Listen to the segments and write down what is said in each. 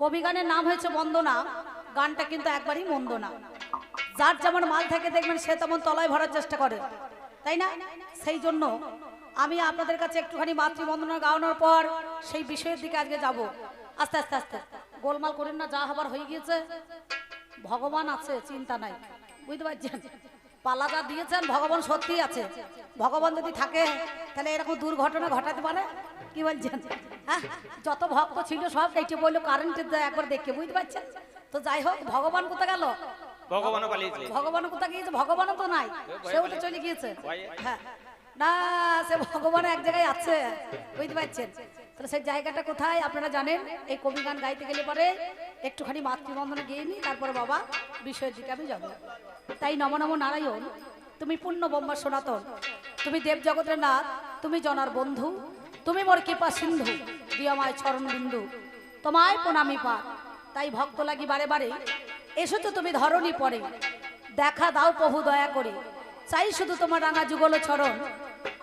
কবি গানের নাম হয়েছে বন্দনা। গানটা কিন্তু একবারই মন্দ না যার যেমন মাল থেকে দেখবেন সে তেমন তলায় ভরার চেষ্টা করে। তাই না? সেই জন্য আমি আপনাদের কাছে একটুখানি মাতৃবন্দনা গাওয়ানোর পর সেই বিষয়ের দিকে আজকে যাব। আস্তে আস্তে আস্তে। গোলমাল করেন না, যা হবার হয়ে গিয়েছে। ভগবান আছে, চিন্তা নাই। বুঝতে পারছেন? পালা যা দিয়েছেন, ভগবান সত্যি আছে। ভগবান যদি থাকে, তাহলে এরকম দুর্ঘটনা ঘটাতে পারে? কি বলছেন? হ্যাঁ যত ভক্ত ছিল সব কেটে বলল কারেন্টের দেয় একবার দেখে বুঝতে পারছেন? তো যাই হোক ভগবান কোথা গেল? ভগবানও পালিয়েছে ভগবান কোথা গিয়েছে? ভগবানও তো নাই সেও তো চলে গিয়েছে। হ্যাঁ। না সে ভগবান এক জায়গায় আছে বুঝতে পারছেন? তাহলে সেই জায়গাটা কোথায়? আপনারা জানেন এই কবি গান গাইতে গেলে পরে একটুখানি মাতৃবন্ধনে গিয়ে নিই তারপরে বাবা বিষয়ের দিকে আমি যাব। তাই নম নম নারায়ণ তুমি পূর্ণ ব্রহ্মা সনাতন তুমি দেব জগতের নাথ তুমি জনার বন্ধু তুমি মোর কৃপা সিন্ধু দিয়মায় চরণ বিন্দু। তোমায় প্রণামী পা তাই ভক্ত লাগি বারে বারে, এসেছ তুমি ধরণী পরে। দেখা দাও প্রভু দয়া করে। চাই শুধু তোমার রাঙা যুগল চরণ।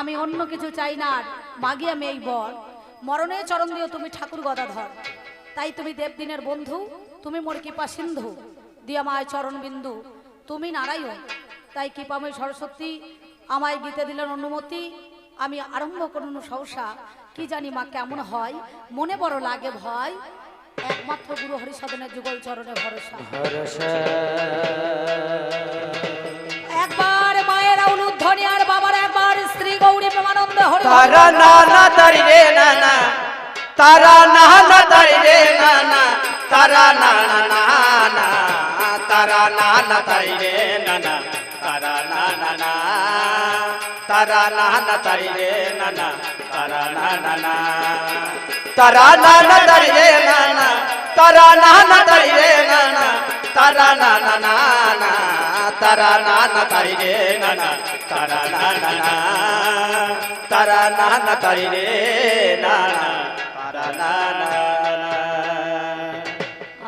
আমি অন্য কিছু চাই না আর, মাগি আমি এই বর। মরণে চরণ দিও তুমি ঠাকুর গদাধর। তাই তুমি দেবদিনের বন্ধু, তুমি মোর কৃপা সিন্ধু দিয়া মায় চরণ বিন্দু। তুমি নারায়ণ, তাই কৃপাময় সরস্বতী, আমায় গীতে দিলেন অনুমতি। আমি আরম্ভ করুন সহসা। কি জানি মা কেমন হয়? মনে বড় লাগে ভয়। একমাত্র গুরু হরিসদনের যুগল চরণে ভরসা। একবার মায়ের অনুধ্বনি আর বাবার একবার স্ত্রী গৌরী প্রেমানন্দ হরি তারা না না তারি রে না না। তারা না না তারি রে না না। তারা না না না না। তারা না না তারি রে না না। তারা না না না। তারা না না তারি রে না না তারা না না না তারা না না তারি রে না না তারা না না তারি রে না না তারা না না না না তারা না না তারি রে না না তারা না না না তারা না না তারি রে না না তারা না না না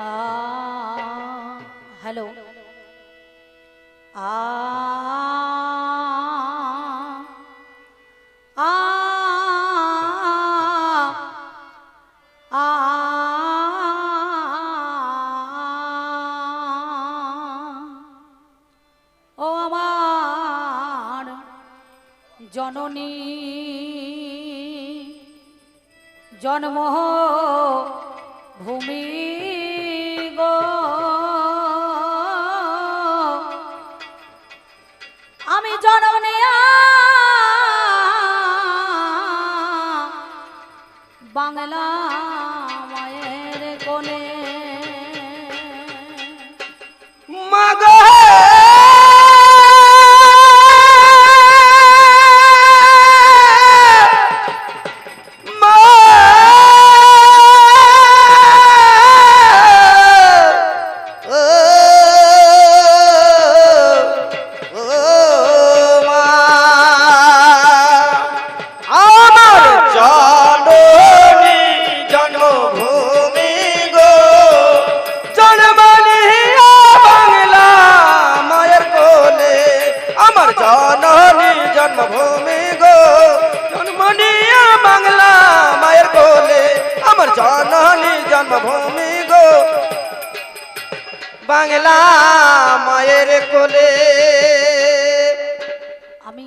আ হ্যালো আ আ জননী জন্ম ভূমি গো। আমি জন্ম নেয়া বাংলা মায়ের কোলে জন্মভূমি গো। বাংলা মায়ের কোলে। আমি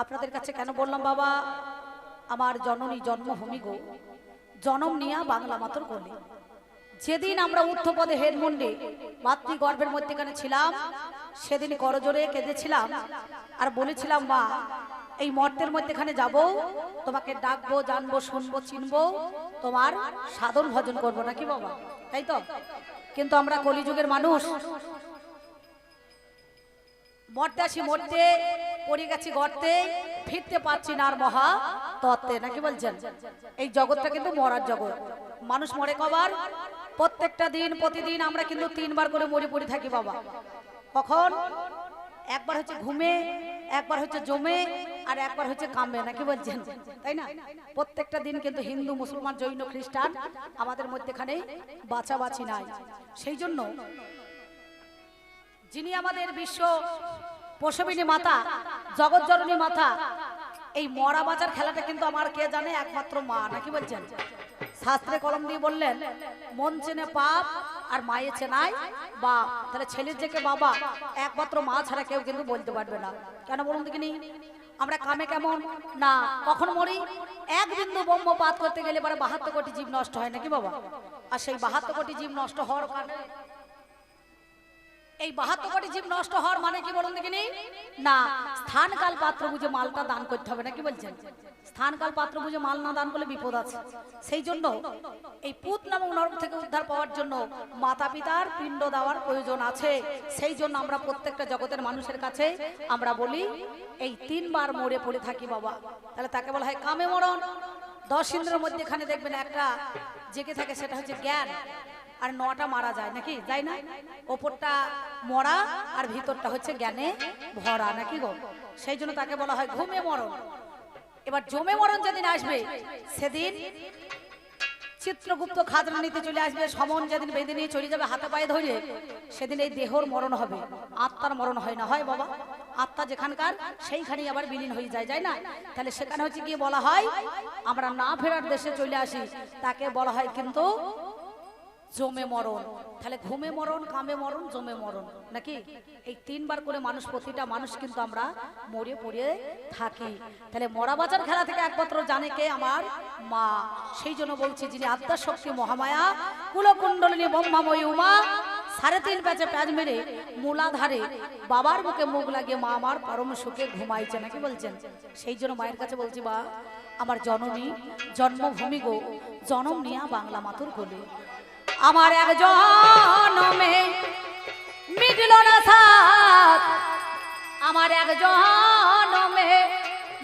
আপনাদের কাছে কেন বললাম বাবা? আমার জননী জন্মভূমি গো। জনম নিয়া বাংলা মাতর কোলে। যেদিন আমরা উর্ধপদে হেডমন্ডে মাতৃগর্ভের মধ্যেখানে ছিলাম, সেদিন করজোরে কেঁদেছিলাম আর বলেছিলাম, মা, এই মর্তের মধ্যেখানে যাব। তোমাকে ডাকবো, জানব, শুনব, চিনবো। তোমার সাধন ভজন করব নাকি বাবা? তাই তো? কিন্তু আমরা কলিযুগের মানুষ। মরতে আসি মরতে পড়ে গেছি গর্তে ফিরতে পারছি না আর মহা তত্ত্বে, নাকি বলছেন? এই জগৎটা কিন্তু মরার জগৎ। মানুষ মরে কবার? প্রত্যেকটা দিন, প্রতিদিন আমরা কিন্তু তিনবার করে মরে পড়ে থাকি বাবা। কখন? একবার হচ্ছে ঘুমে, একবার হচ্ছে জমে, আর একবার হচ্ছে কামবে নাকি বলছেন? তাই না? প্রত্যেকটা দিন কিন্তু হিন্দু, মুসলমান, জৈন, খ্রিস্টান আমাদের মধ্যেখানে বাছাবাছি নাই। সেই জন্য যিনি আমাদের বিশ্ব প্রসবিনী মাতা জগৎজননী মাতা, এই মরা বাজার খেলাটা কিন্তু আমার কে জানে? একমাত্র মা, নাকি বলছেন? শাস্ত্রে কলম দিয়ে বললেন, মন চেনে পাপ আর মায়ে চেনায় বা তাহলে ছেলের থেকে বাবা, একমাত্র মা ছাড়া কেউ কিন্তু বলতে পারবে না। কেন বলুন দেখিনি আমরা কামে কেমন? না, কখন মরি? এক বিন্দু ব্রহ্ম পাত করতে গেলে পরে বাহাত্তর কোটি জীব নষ্ট হয় নাকি বাবা? আর সেই বাহাত্তর কোটি জীব নষ্ট হওয়ার কারণে এই বাহাত্তর কোটি জীব নষ্ট হওয়ার মানে কি বলুন দেখিনি? না স্থান কাল পাত্র বুঝে মালটা দান করতে হবে না কি বলছেন? স্থান কাল পাত্র বুঝে মাল না দান করলে বিপদ আছে। সেই জন্য এই পুত নামক নরক থেকে উদ্ধার পাওয়ার জন্য মাতা পিতার পিণ্ড দেওয়ার প্রয়োজন আছে। সেই জন্য আমরা প্রত্যেকটা জগতের মানুষের কাছে আমরা বলি, এই তিনবার মরে পড়ে থাকি বাবা। তাহলে তাকে বলা হয় কামে মরণ। দশ ইন্দ্রের মধ্যে এখানে দেখবেন একটা জেগে থাকে, সেটা হচ্ছে জ্ঞান। আর নটা মারা যায়, নাকি? যাই না? ওপরটা মরা আর ভিতরটা হচ্ছে জ্ঞানে ভরা, নাকি গো? সেই জন্য তাকে বলা হয় ঘুমে মরণ। এবার জমে মরণ যেদিন আসবে, সেদিন চিত্রগুপ্ত খাজনা নিতে চলে আসবে, সমন যেদিন বেঁধে নিয়ে চলে যাবে হাতে পায়ে ধরে, সেদিন এই দেহর মরণ হবে। আত্মার মরণ হয় না, হয় বাবা? আত্মা যেখানকার, সেইখানেই আবার বিলীন হয়ে যায় যায় না? তাহলে সেখানে হচ্ছে গিয়ে বলা হয়, আমরা না ফেরার দেশে চলে আসি, তাকে বলা হয় কিন্তু জমে মরণ। তাহলে ঘুমে মরণ, কামে মরণ, জমে মরণ, নাকি? এই তিনবার করে মানুষ, প্রতিটা মানুষ কিন্তু আমরা মরে পড়ে থাকি। তাহলে মরা বাজার খেলা থেকে একমাত্র জানে কে আমার মা। সেই জন্য বলছি, যিনি আত্মার শক্তি মহামায়া, কুলকুণ্ডলিনী ব্রহ্মাময়ী উমা, সাড়ে তিন প্যাচে প্যাচ মেরে মূলাধারে বাবার মুখে মুখ লাগিয়ে মা আমার পরম সুখে ঘুমাইছে, নাকি বলছেন? সেই জন্য মায়ের কাছে বলছি বা আমার জননী, জন্মভূমি গো, জনম নিয়া বাংলা মাতুর কোলে। আমার এক জনমে মিটল না সাথ আমার এক জনমে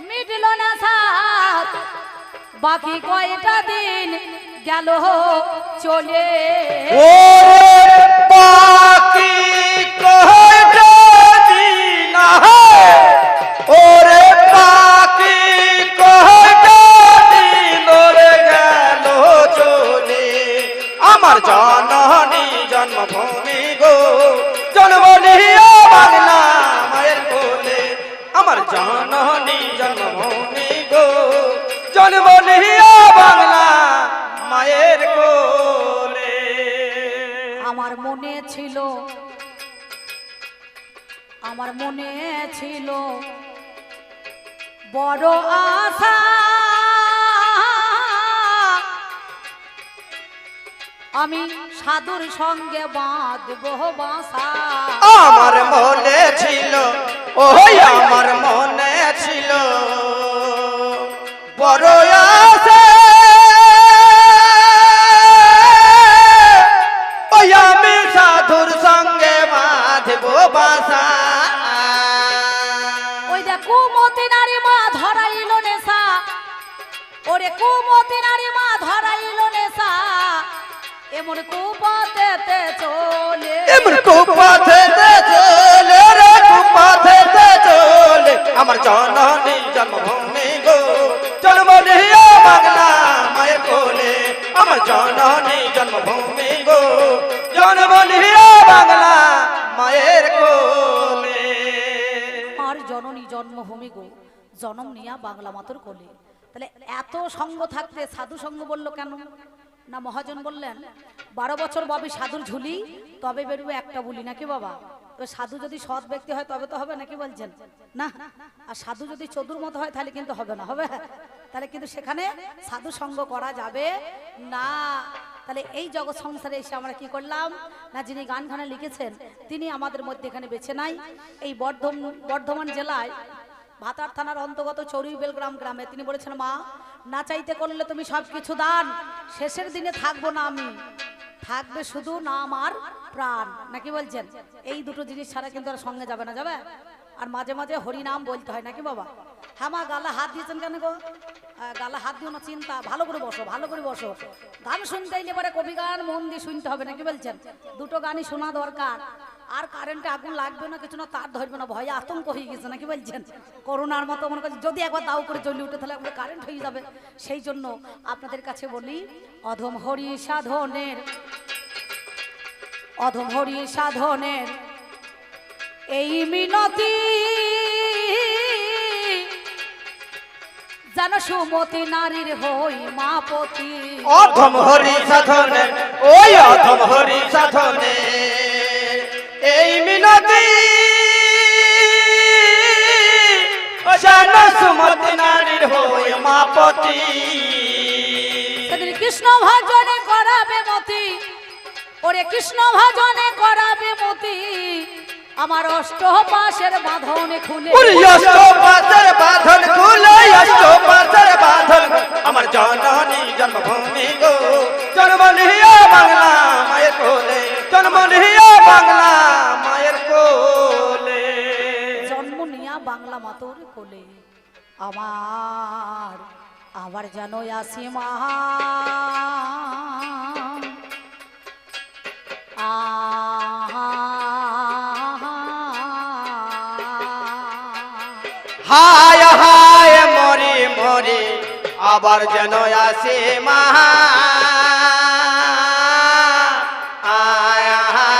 মিটল না সাথ বাকি কয়টা দিন গেল চলে আমি সাধুর সঙ্গে বাঁধব বাসা। আমার মনে ছিল ওই আমার মনে ছিল। বড় আছে ওই আমি সাধুর সঙ্গে বাঁধব বাসা। ওই যে কুমতি নারী মা ধরাইল নেশা ওরে কুমতি নারী মা এমন কুপতেতে চলে। এমন কুপাথেতে চলে রে কুপাথেতে চলে। আমার জননী জন্মভূমি গো। জন্ম নিয়ে বাংলা মায়ের কোলে। আমার জননী জন্মভূমি গো। জন্ম নিয়ে বাংলা মায়ের কোলে। আর জননী জন্মভূমি গো জনম নিয়া বাংলা মাতর কোলে। তাহলে এত সঙ্গ থাকতে সাধু সঙ্গ বলল কেন? না মহাজন বললেন, বারো বছর বাবি সাধুর ঝুলি, তবে বেরোবে একটা বলি নাকি বাবা? তো সাধু যদি সৎ ব্যক্তি হয় তবে তো হবে নাকি বলছেন? না, আর সাধু যদি চতুর মতো হয় তাহলে কিন্তু হবে না, হবে? তাহলে কিন্তু সেখানে সাধু সঙ্গ করা যাবে না। তাহলে এই জগৎ সংসারে এসে আমরা কি করলাম? না যিনি গান গানে লিখেছেন, তিনি আমাদের মধ্যে এখানে বেছে নাই। এই বর্ধম, বর্ধমান জেলায় ভাতার থানার অন্তর্গত চৌরি বেলগ্রাম গ্রামে। তিনি বলেছেন, মা, না চাইতে করলে তুমি সব কিছু দান। শেষের দিনে থাকব না আমি। থাকবে শুধু না আমার প্রাণ। নাকি বলছেন? এই দুটো জিনিস ছাড়া কিন্তু আর সঙ্গে যাবে না, যাবে? আর মাঝে মাঝে হরিনাম বলতে হয়, নাকি বাবা? হ্যাঁ মা গালা হাত দিয়েছেন কেন গো? গালা হাত দিও না, চিন্তা। ভালো করে বসো, ভালো করে বসো। গান শুনতে এলে পরে কবি গান মন দিয়ে শুনতে হবে, নাকি বলছেন? দুটো গানই শোনা দরকার। আর কারেন্টে আগুন লাগবে না, কিছু না, তার ধরবে না, ভয়ে আতঙ্ক হয়ে গেছে, নাকি বলছেন? করোনার মতো মনে করছে, যদি একবার দাও করে জ্বলে উঠে, তাহলে একবার কারেন্ট হয়ে যাবে। সেই জন্য আপনাদের কাছে বলি, অধম হরি সাধনের, অধম হরি সাধনের, এই মিনতি যেন সুমতি নারীর হই মাপতি অধম হরি সাধনে ওই অধম হরি সাধনে। এই মিনতি যেন সুমতি নারীর হই মাপতি সেদিন কৃষ্ণ ভজনে করাবে মতি ওরে কৃষ্ণ ভজনে করাবে মতি। আমার অষ্ট পাশের বাঁধনে খুলে অষ্টপাশের বাঁধন খুলে অষ্টপাশের বাঁধন আমার জননী জন্মভূমি গো। জন্ম বাংলা মায়ের কোলে। জন্ম বাংলা মায়ের কোলে। জন্ম নিয়া বাংলা মাতর কোলে। আমার আবার যেন আসি মা। হায় হায় মরি মরি আবার যেন আসে মা আয় হায়।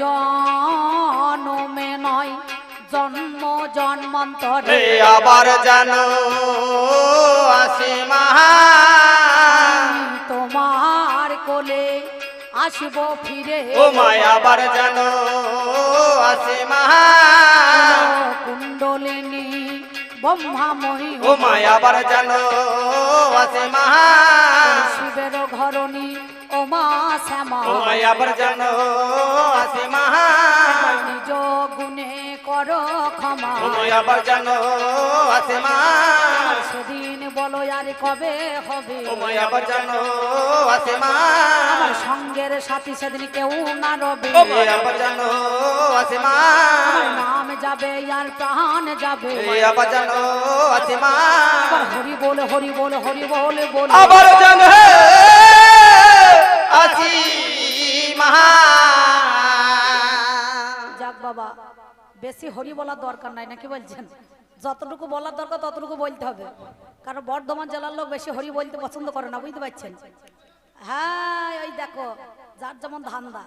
জন্মে জন্মান্তরে আবার জানো আসব ফিরে ও মায় আবার জানো আসি মাহা কুণ্ডলিনী ব্রহ্মাময়ী ও মায় আবার জানো আসি মাহা শিবের ঘরণী ও মা শ্যামা। ও মায় আবার জানো আসি মাহা নিজ গুণে কর ক্ষমা। ও মায় আবার জানো আসি মাহা সেদিন বলো আর কবে হবে? ও মায় আবার জানো আসি মাহা সাথী সেদিন কেউ না রবে। নাম যাবে আর প্রাণ যাবে। হরি বল হরি বল হরি বল বল। আবার জন আসি মহা যাক বাবা বেশি হরি বলার দরকার নাই নাকি বলছেন? যতটুকু বলার দরকার ততটুকু বলতে হবে। কারণ বর্ধমান জেলার লোক বেশি হরি বলতে পছন্দ করে না বুঝতে পারছেন? হ্যাঁ ওই দেখো যার যেমন ধান্দা।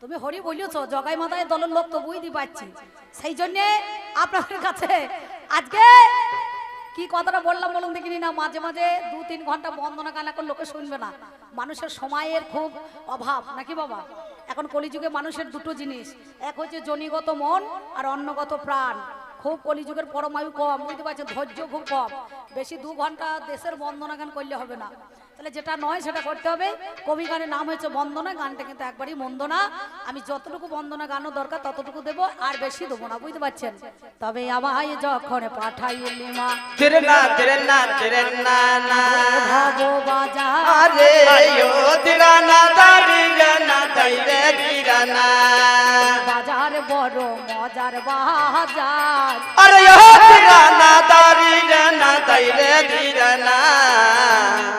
তুমি হরি বলিয়েছো, জগাই মাথায় দলের লোক তো বুঝতে পারছি। সেই জন্যে আপনাদের কাছে আজকে কি কথাটা বললাম বলুন দেখিনি না, মাঝে মাঝে দু তিন ঘণ্টা বন্দনা গান এখন লোকে শুনবে না। মানুষের সময়ের খুব অভাব, নাকি বাবা? এখন কলিযুগে মানুষের দুটো জিনিস, এক হচ্ছে জনিগত মন আর অন্নগত প্রাণ। খুব কলিযুগের পরমায়ু কম, বুঝতে পারছেন? ধৈর্য খুব কম। বেশি দু ঘণ্টা দেশের বন্দনা গান করলে হবে না। তাহলে যেটা নয় সেটা করতে হবে। কবি গানের নাম হয়েছে বন্দনা গানটা কিন্তু একবারই মন্দ না আমি যতটুকু বন্দনা গানও দরকার ততটুকু দেবো আর বেশি দেবো না বুঝতে পারছেন? তবে আমায় যখন পাঠাইলি মা তেরে না তেরে না তেরে না না। ভব বাজার আরে ও দারি না তাইরে তিরানা বাজার বড় মজার বাজার। আরে ও তিরানা দারি না তাইরে তিরানা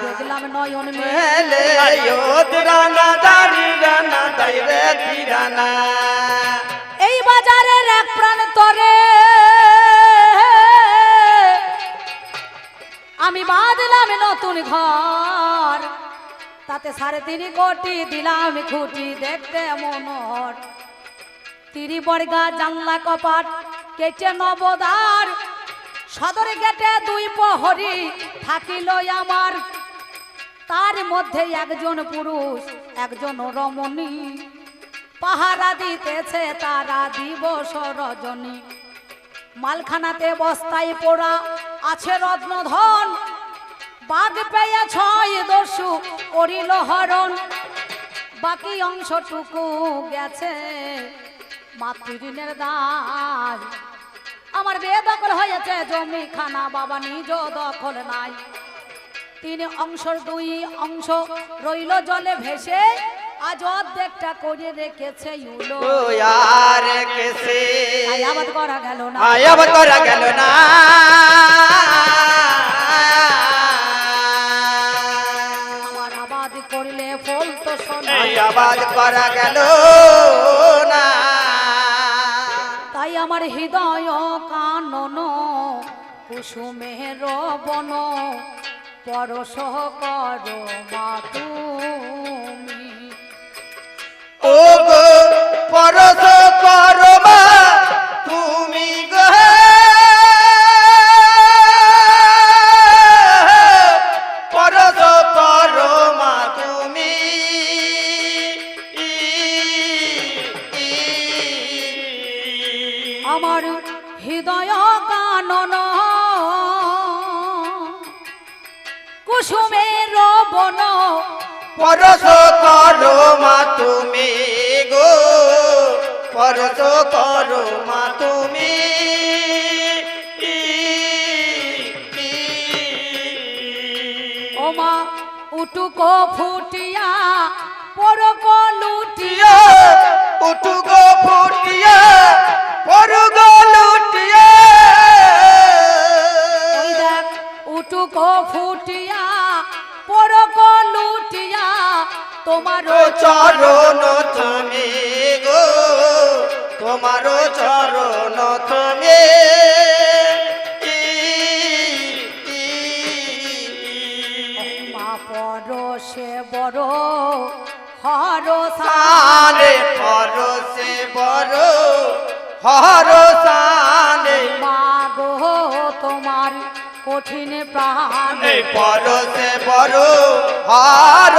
দেখলাম নয়ন মেলে মেলে। ও তিরানা দারি না তাইরে তিরানা এই বাজারের এক প্রান্তরে আমি বাঁধলাম নতুন ঘর। তাতে সাড়ে তিন কোটি দিলাম খুঁটি দেখতে মনোর তিরি বর্গা জানলা কপাট কেটে নবদার। সদর গেটে দুই প্রহরী থাকিল আমার। তার মধ্যে একজন পুরুষ, একজন রমণী। পাহারা দিতেছে তারা দিবস রজনী। মালখানাতে বস্তায় পোড়া আছে রত্নধন। বাঘ পেয়ে ছয় দস্যু করিল হরণ। বাকি অংশটুকু গেছে মাতৃঋণের দায় আমার বেদখল হয়েছে জমি খানা বাবা নিজ দখল নাই। তিন অংশ দুই অংশ রইল জলে ভেসে আজ অর্ধেকটা করে রেখেছে ইউলো। রেখেছে। করা গেল না। আয়াবাদ করা গেল না। আমার আবাদ করলে ফল তো শোনা আবাদ করা গেল। আমার হৃদয় কানন কুসুমের বন পরশ কর পরশ করো মা তুমি। ও মা উটুকো ফুটিয়া পরক লুটিয়া। গো ফুটিয়া পরু গো লুটিয়া। ওই দেখ উটুকো ফুটিয়া পরক লুটিয়া। তোমারও চরণ তুমি। তোমার চরণ তুমি মা পরশে বড় হর সানে পরশে বড় হর সানে মা গো তোমার কঠিন প্রাণ। পরশে বড় হর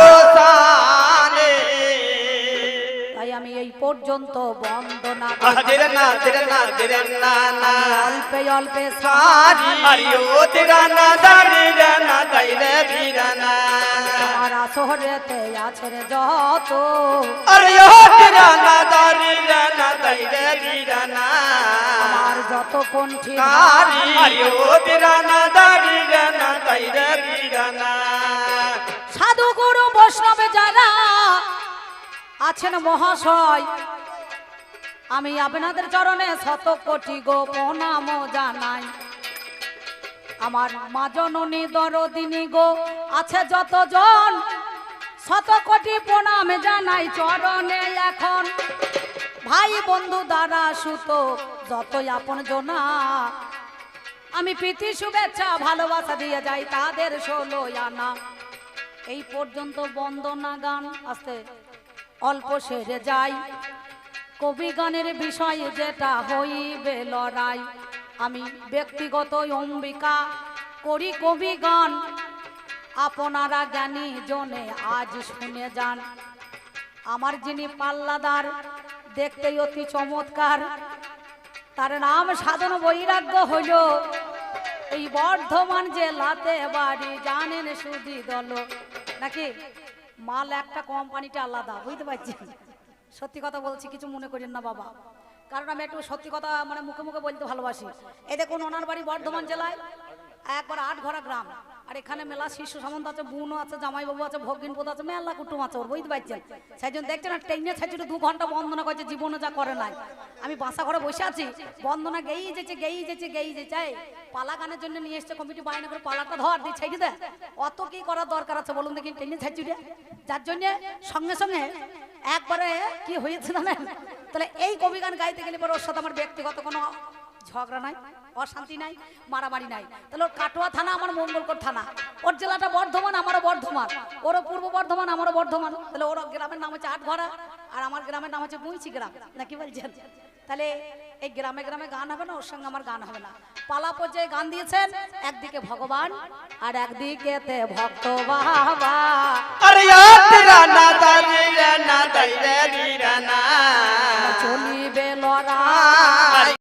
পর্যন্ত বন্দনা দিরে না দিরে না দিরে না না। অল্পে অল্পে সারি আরিও না দারি না না আছে রে যত আরে ও দিরা না দারি না দাইরে দিরা না আমার যত কণ্ঠী সারি আরিও দিরা না দারি না দাইরে দিরা না সাধু গুরু বৈষ্ণবে যারা আছেন মহাশয়। আমি আপনাদের চরণে শত কোটি গো প্রণাম জানাই। আমার মা জননী দরদিনী গো, আছে যতজন? শত কোটি প্রণাম জানাই চরণে এখন। ভাই বন্ধু দ্বারা সুত, যতই আপন জনা। আমি প্রীতি, শুভেচ্ছা, ভালোবাসা দিয়ে যাই তাদের ষোলো আনা। এই পর্যন্ত বন্দনা গান, আসতে। অল্প সেরে যাই। কবি গানের বিষয়ে যেটা হইবে লড়াই। আমি ব্যক্তিগত অম্বিকা, করি কবি গান। আপনারা জ্ঞানী জনে আজ শুনে যান। আমার যিনি পাল্লাদার, দেখতে অতি চমৎকার। তার নাম সাধন বৈরাগ্য হইল। এই বর্ধমান জেলাতে বাড়ি জানেন সুদি দল নাকি? মাল একটা কোম্পানিটা আলাদা, বুঝতে পারছি? সত্যি কথা বলছি, কিছু মনে করেন না বাবা। কারণ আমি একটু সত্যি কথা মানে মুখে মুখে বলতে ভালোবাসি। এই দেখুন, ওনার বাড়ি বর্ধমান জেলায়, একবার আট ঘরা গ্রাম। আর এখানে মেলা শিশু সামন্ত আছে, বুনও আছে, জামাইবাবু আছে, ভগিনপদ আছে, মেলা কুটুম আছে ওর, বুঝতে পারছেন? সেই জন্য দেখছেন না ট্রেনে ছাইছিল দু ঘণ্টা বন্দনা করছে জীবনে যা করে নাই। আমি বাসা ঘরে বসে আছি, বন্দনা গেই যেছে গেই যেছে গেই যেছে পালা গানের জন্য নিয়ে এসছে কমিটি বায়না করে, পালাটা ধর, দিয়ে ছেড়ে দে। অত কি করার দরকার আছে বলুন দেখি, ট্রেনে ছাইছি রে যার জন্য সঙ্গে সঙ্গে একবারে কি হয়েছে না তাহলে এই কবি গান গাইতে গেলে পরে ওর সাথে আমার ব্যক্তিগত কোনো ঝগড়া নাই অশান্তি নাই মারামারি নাই। তাহলে ওর কাটোয়া থানা আমার মঙ্গলকোট থানা। ওর জেলাটা বর্ধমান আমারও বর্ধমান। ওরও পূর্ব বর্ধমান আমারও বর্ধমান। তাহলে ওর গ্রামের নাম হচ্ছে আটঘরা আর আমার গ্রামের নাম হচ্ছে মুইচি গ্রাম। না কি বলছেন? তাহলে এই গ্রামে গ্রামে গান হবে না ওর সঙ্গে আমার গান হবে না। পালা পর্যায়ে গান দিয়েছেন একদিকে ভগবান আর একদিকে তে ভক্ত বাবা। চলিবে লড়াই।